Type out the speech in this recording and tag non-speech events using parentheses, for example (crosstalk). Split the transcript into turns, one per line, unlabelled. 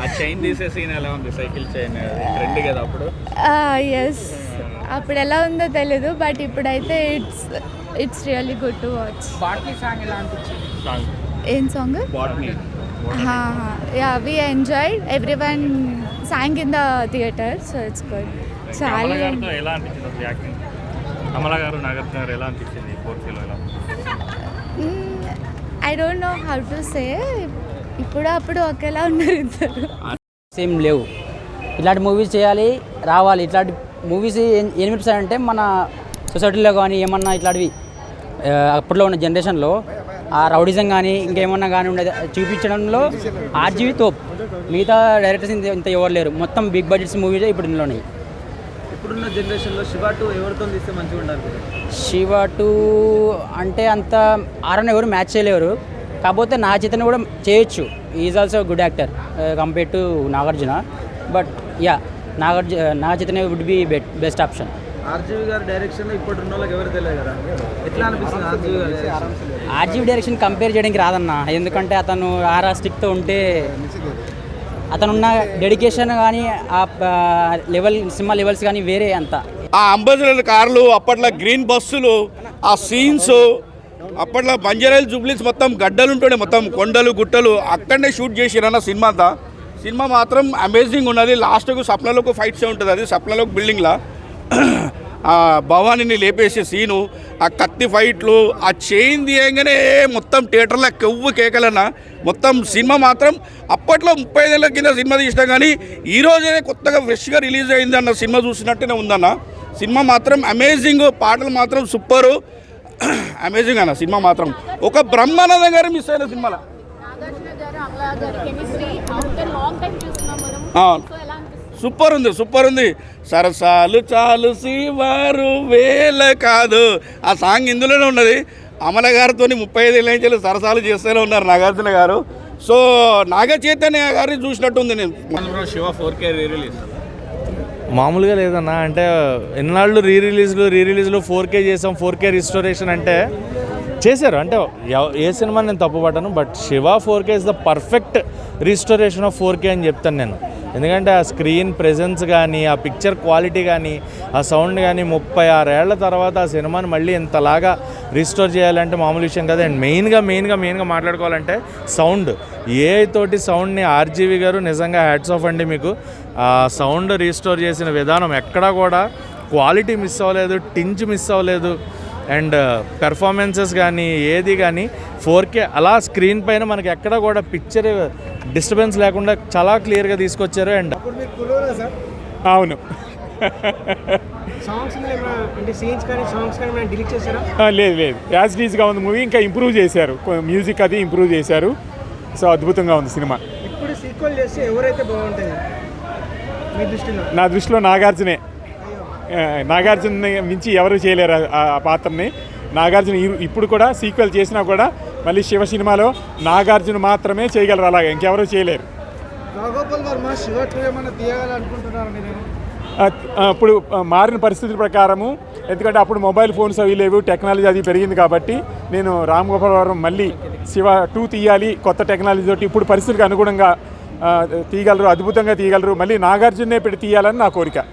ఆ చైన్ తీసే సీన్ ఎలా ఉంది? సైకిల్ చైన్ ట్రెండ్ కదా అప్పుడు?
ఎస్ అప్పుడు ఎలా ఉందో తెలీదు బట్ ఇప్పుడైతే it's it's really good to watch
బాట్లీ song ఎలా అనిపించింది?
సాంగ్
ఏం song
botany.
Ya we enjoy every one song in the theatre so it's good చాలా
ఎలా అనిపించింది యాక్టింగ్? కమల గారు నాగార్జున గారు ఎలా అనిపించింది ఎలా
I don't know how to say ఇప్పుడు అప్పుడు ఒకేలా ఉన్నారు ఇద్దరు.
సేమ్ లేవు. ఇలాంటి మూవీస్ చేయాలి రావాలి. ఇట్లాంటి మూవీస్ ఏం అంటే మన సొసైటీలో కానీ ఏమన్నా ఇట్లాంటివి అప్పట్లో ఉన్న జనరేషన్లో ఆ రౌడిజం కానీ ఇంకేమన్నా కానీ ఉండేది. చూపించడంలో ఆర్జీవి తోప్. మిగతా డైరెక్టర్స్ ఇంత ఇంత ఎవరు లేరు. మొత్తం బిగ్ బడ్జెట్స్ మూవీస్ ఇప్పుడు ఇందులో ఉన్నాయి
ఇప్పుడున్న జనరేషన్లో శివ టూ ఎవరితో తీస్తే మంచిగా ఉండాలి?
శివ టూ అంటే అంత ఆరని ఎవరు మ్యాచ్ చేయలేరు. కాకపోతే నా చేతను కూడా చేయొచ్చు. Is also good actor compare to Nagarjuna. But ya Nagarjuna నా చేతనే would be bet best option
RGV గారి డైరెక్షన్ ఇప్పుడు ఉన్న వాళ్ళకి ఎవరు తెలియదు కదా? ఎట్లా అనిపిస్తుంది ఆర్జీవి గారి direction?
ఆర్జీవి డైరెక్షన్ కంపేర్ చేయడానికి రాదన్న. ఎందుకంటే అతను ఆరా స్టిక్తో ఉంటే అతనున్న డెడికేషన్ కానీ ఆ లెవెల్ సినిమా లెవెల్స్ కానీ వేరే అంత.
ఆ అంబాసిడర్ కార్లు అప్పట్లో గ్రీన్ బస్సులు ఆ సీన్స్ అప్పట్లో బంజారాయిల్ జూబ్లీస్ మొత్తం గడ్డలు ఉంటుండే మొత్తం కొండలు గుట్టలు అక్కడనే షూట్ చేసిరన్న సినిమా అంతా. సినిమా మాత్రం అమేజింగ్ ఉన్నది. లాస్ట్కు సప్నలోకి ఫైట్సే ఉంటుంది. అది సప్నలోకి బిల్డింగ్లా ఆ భవానీని లేపేసే సీను ఆ కత్తి ఫైట్లు ఆ చైన్ తీయంగానే మొత్తం థియేటర్లో కెవ్వు కేకలన్న. మొత్తం సినిమా మాత్రం అప్పట్లో ముప్పై ఐదేళ్ళ కింద సినిమా తీసినా కానీ ఈ రోజే కొత్తగా ఫ్రెష్గా రిలీజ్ అయింది అన్న సినిమా చూసినట్టునే ఉందన్న. సినిమా మాత్రం అమేజింగ్ పాటలు మాత్రం సూపరు (clears throat) అమేజింగ్ అన్న సినిమా మాత్రం. ఒక బ్రహ్మానందం గారు మిస్ అయిన సినిమాలో.
నాగార్జున గారు అమలా గారి కెమిస్ట్రీ ఆఫ్టర్ లాంగ్ టైం చూస్తున్నాం మనం.
ఆ.
సో ఎలా అనిపిస్తుంది?
సూపర్ ఉంది సూపర్ ఉంది. సరసాలు చాలు శివారు వేల కాదు. ఆ సాంగ్ ఇందులోనే ఉన్నది. అమల గారితో ముప్పై ఐదు ఏళ్ళ నుంచి సరసాలు చేస్తూనే ఉన్నారు నాగార్జున గారు. సో నాగ చైతన్య గారిని చూసినట్టుంది నేను.
శివ ఫోర్ కే రిలీజ్
మామూలుగా లేదన్నా అంటే ఎన్నాళ్ళు రీ రిలీజ్లు రీ రిలీజ్లు ఫోర్ కే చేసాం ఫోర్ కే రిస్టోరేషన్ అంటే చేశారు. అంటే ఏ సినిమా నేను తప్పుపడ్డాను but Shiva four K is the perfect restoration of four K అని చెప్తాను నేను. ఎందుకంటే ఆ స్క్రీన్ ప్రెజెన్స్ కానీ ఆ పిక్చర్ క్వాలిటీ కానీ ఆ సౌండ్ కానీ ముప్పై ఆరేళ్ళ తర్వాత ఆ సినిమాని మళ్ళీ ఇంతలాగా రిస్టోర్ చేయాలంటే మామూలు విషయం కదా. అండ్ మెయిన్గా మెయిన్గా మెయిన్గా మాట్లాడుకోవాలంటే సౌండ్ ఏ తోటి సౌండ్ని ఆర్జీవి గారు నిజంగా హ్యాట్స్ ఆఫ్ అండి మీకు. సౌండ్ రీస్టోర్ చేసిన విధానం ఎక్కడా కూడా క్వాలిటీ మిస్ అవ్వలేదు టించ్ మిస్ అవ్వలేదు. అండ్ పెర్ఫార్మెన్సెస్ కానీ ఏది కానీ ఫోర్ కే అలా స్క్రీన్ పైన మనకి ఎక్కడ కూడా పిక్చర్ డిస్టర్బెన్స్ లేకుండా చాలా క్లియర్గా తీసుకొచ్చారు. అండ్
అవును. లేదు లేదు. యాజ్ డీజ్గా ఉంది మూవీ. ఇంకా ఇంప్రూవ్ చేశారు. మ్యూజిక్ అది ఇంప్రూవ్ చేశారు. సో అద్భుతంగా ఉంది సినిమా.
ఇప్పుడు సీక్వెల్ చేస్తే ఎవరైతే బాగుంటుంది
నా దృష్టిలో నాగార్జునే. నాగార్జున మించి ఎవరు చేయలేరు ఆ- పాత్రని. నాగార్జున ఇప్పుడు కూడా సీక్వెల్ చేసినా కూడా మళ్ళీ శివ సినిమాలో నాగార్జున మాత్రమే చేయగలరు అలాగే ఇంకెవరూ చేయలేరు. ఇప్పుడు మారిన పరిస్థితుల ప్రకారము ఎందుకంటే అప్పుడు మొబైల్ ఫోన్స్ అవి లేవు టెక్నాలజీ అది పెరిగింది కాబట్టి నేను రామ్ గోపాల్ వర్మ మళ్ళీ శివ టూ తీయాలి కొత్త టెక్నాలజీ తోటి ఇప్పుడు పరిస్థితికి అనుగుణంగా తీయగలరు అద్భుతంగా తీయగలరు. మళ్ళీ నాగార్జునే పెట్టి తీయాలని నా కోరిక.